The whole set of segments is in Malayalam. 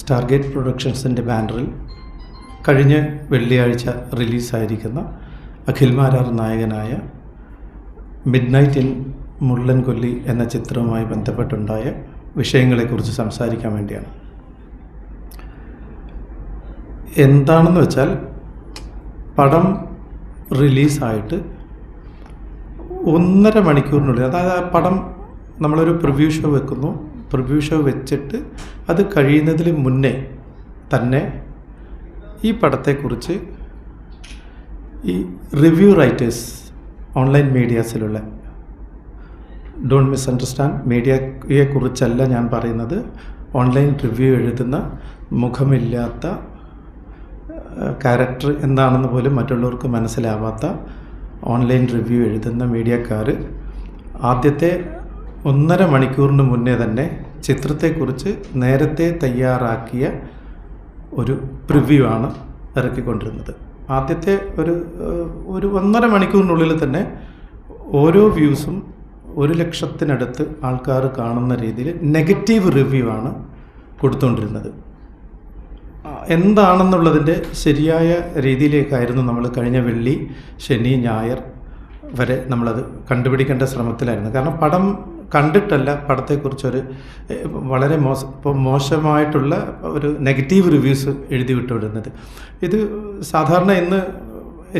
സ്റ്റാർഗേറ്റ് പ്രൊഡക്ഷൻസിന്റെ ബാനറിൽ കഴിഞ്ഞ വെള്ളിയാഴ്ച റിലീസായിരിക്കുന്ന അഖിൽ മാരാർ നായകനായ മിഡ് നൈറ്റ് ഇൻ മുള്ളൻ കൊല്ലി എന്ന ചിത്രവുമായി ബന്ധപ്പെട്ടുണ്ടായ വിഷയങ്ങളെക്കുറിച്ച് സംസാരിക്കാൻ വേണ്ടിയാണ്. എന്താണെന്ന് വെച്ചാൽ പടം റിലീസായിട്ട് ഒന്നര മണിക്കൂറിനുള്ളിൽ അതായത് ആ പടം നമ്മളൊരു പ്രിവ്യൂ ഷോ വെക്കുന്നു. പ്രിവ്യൂ വെച്ചിട്ട് അത് കഴിയുന്നതിന് മുന്നേ തന്നെ ഈ പടത്തെക്കുറിച്ച് ഈ റിവ്യൂ റൈറ്റേഴ്സ് ഓൺലൈൻ മീഡിയാസിലുള്ള ഡോണ്ട് മിസ് അണ്ടർസ്റ്റാൻഡ് മീഡിയയെക്കുറിച്ചല്ല ഞാൻ പറയുന്നത്. ഓൺലൈൻ റിവ്യൂ എഴുതുന്ന മുഖമില്ലാത്ത ക്യാരക്ടർ എന്താണെന്ന് പോലും മറ്റുള്ളവർക്ക് മനസ്സിലാവാത്ത ഓൺലൈൻ റിവ്യൂ എഴുതുന്ന മീഡിയക്കാർ ആദ്യത്തെ ഒന്നര മണിക്കൂറിന് മുന്നേ തന്നെ ചിത്രത്തെക്കുറിച്ച് നേരത്തെ തയ്യാറാക്കിയ ഒരു പ്രിവ്യൂ ആണ് ഇറക്കിക്കൊണ്ടിരുന്നത്. ആദ്യത്തെ ഒരു ഒരു ഒന്നര മണിക്കൂറിനുള്ളിൽ തന്നെ ഓരോ വ്യൂസും ഒരു ലക്ഷത്തിനടുത്ത് ആൾക്കാർ കാണുന്ന രീതിയിൽ നെഗറ്റീവ് റിവ്യൂ ആണ് കൊടുത്തുകൊണ്ടിരുന്നത് എന്താണെന്നുള്ളതിന്റെ ശരിയായ രീതിയിലേക്കായിരുന്നു നമ്മൾ കഴിഞ്ഞ വെള്ളി ശനി ഞായർ വരെ നമ്മളത് കണ്ടുപിടിക്കേണ്ട ശ്രമത്തിലായിരുന്നു. കാരണം പടം കണ്ടിട്ടല്ല പടത്തെക്കുറിച്ചൊരു വളരെ മോശ മോശമായിട്ടുള്ള ഒരു നെഗറ്റീവ് റിവ്യൂസ് എഴുതി വിട്ടുവിടുന്നത് ഇത് സാധാരണ ഇന്ന്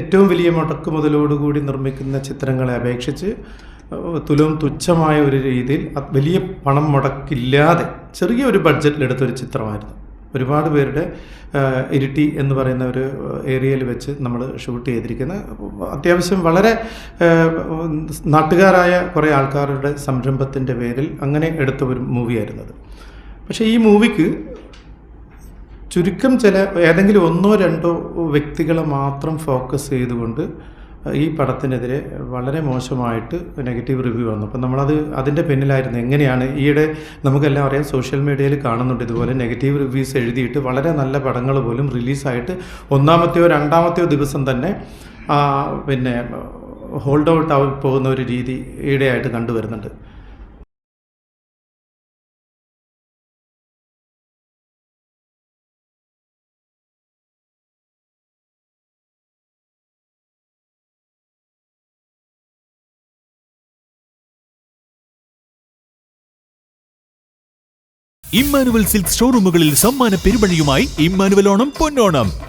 ഏറ്റവും വലിയ മുടക്ക് മുതലോടുകൂടി നിർമ്മിക്കുന്ന ചിത്രങ്ങളെ അപേക്ഷിച്ച് തുലവും തുച്ഛമായ ഒരു രീതിയിൽ വലിയ പണം മുടക്കില്ലാതെ ചെറിയ ഒരു ബഡ്ജറ്റിലെടുത്തൊരു ചിത്രമായിരുന്നു. ഒരുപാട് പേരുടെ ഇരിട്ടി എന്ന് പറയുന്ന ഒരു ഏരിയയിൽ വെച്ച് നമ്മൾ ഷൂട്ട് ചെയ്തിരിക്കുന്ന അത്യാവശ്യം വളരെ നാട്ടുകാരായ കുറേ ആൾക്കാരുടെ സംരംഭത്തിന്റെ പേരിൽ അങ്ങനെ എടുത്ത ഒരു മൂവിയായിരുന്നത് പക്ഷേ ഈ മൂവിക്ക് ചുരുക്കം ചില ഏതെങ്കിലും ഒന്നോ രണ്ടോ വ്യക്തികളെ മാത്രം ഫോക്കസ് ചെയ്തുകൊണ്ട് ഈ പടത്തിനെതിരെ വളരെ മോശമായിട്ട് നെഗറ്റീവ് റിവ്യൂ വന്നു. അപ്പം നമ്മളത് അതിന്റെ പിന്നിലായിരുന്നു. എങ്ങനെയാണ് ഈയിടെ നമുക്കെല്ലാം അറിയാം സോഷ്യൽ മീഡിയയിൽ കാണുന്നുണ്ട് ഇതുപോലെ നെഗറ്റീവ് റിവ്യൂസ് എഴുതിയിട്ട് വളരെ നല്ല പടങ്ങൾ പോലും റിലീസായിട്ട് ഒന്നാമത്തെയോ രണ്ടാമത്തെയോ ദിവസം തന്നെ പിന്നെ ഹോൾഡ് ഔട്ട് ആയി പോകുന്ന ഒരു രീതി ഈടെയായിട്ട് കണ്ടുവരുന്നുണ്ട്. ഇമ്മാനുവൽ സിൽക്ക് ഷോറൂമുകളിൽ സമ്മാന പെരുമഴയുമായി ഇമ്മാനുവൽ ഓണം പൊന്നോണം.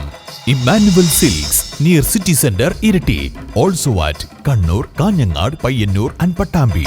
സ്വാഗതം Emmanuel Silks near city centre ഇരട്ടി. Also at Kannur Kanhangad Payyanur and Pattambi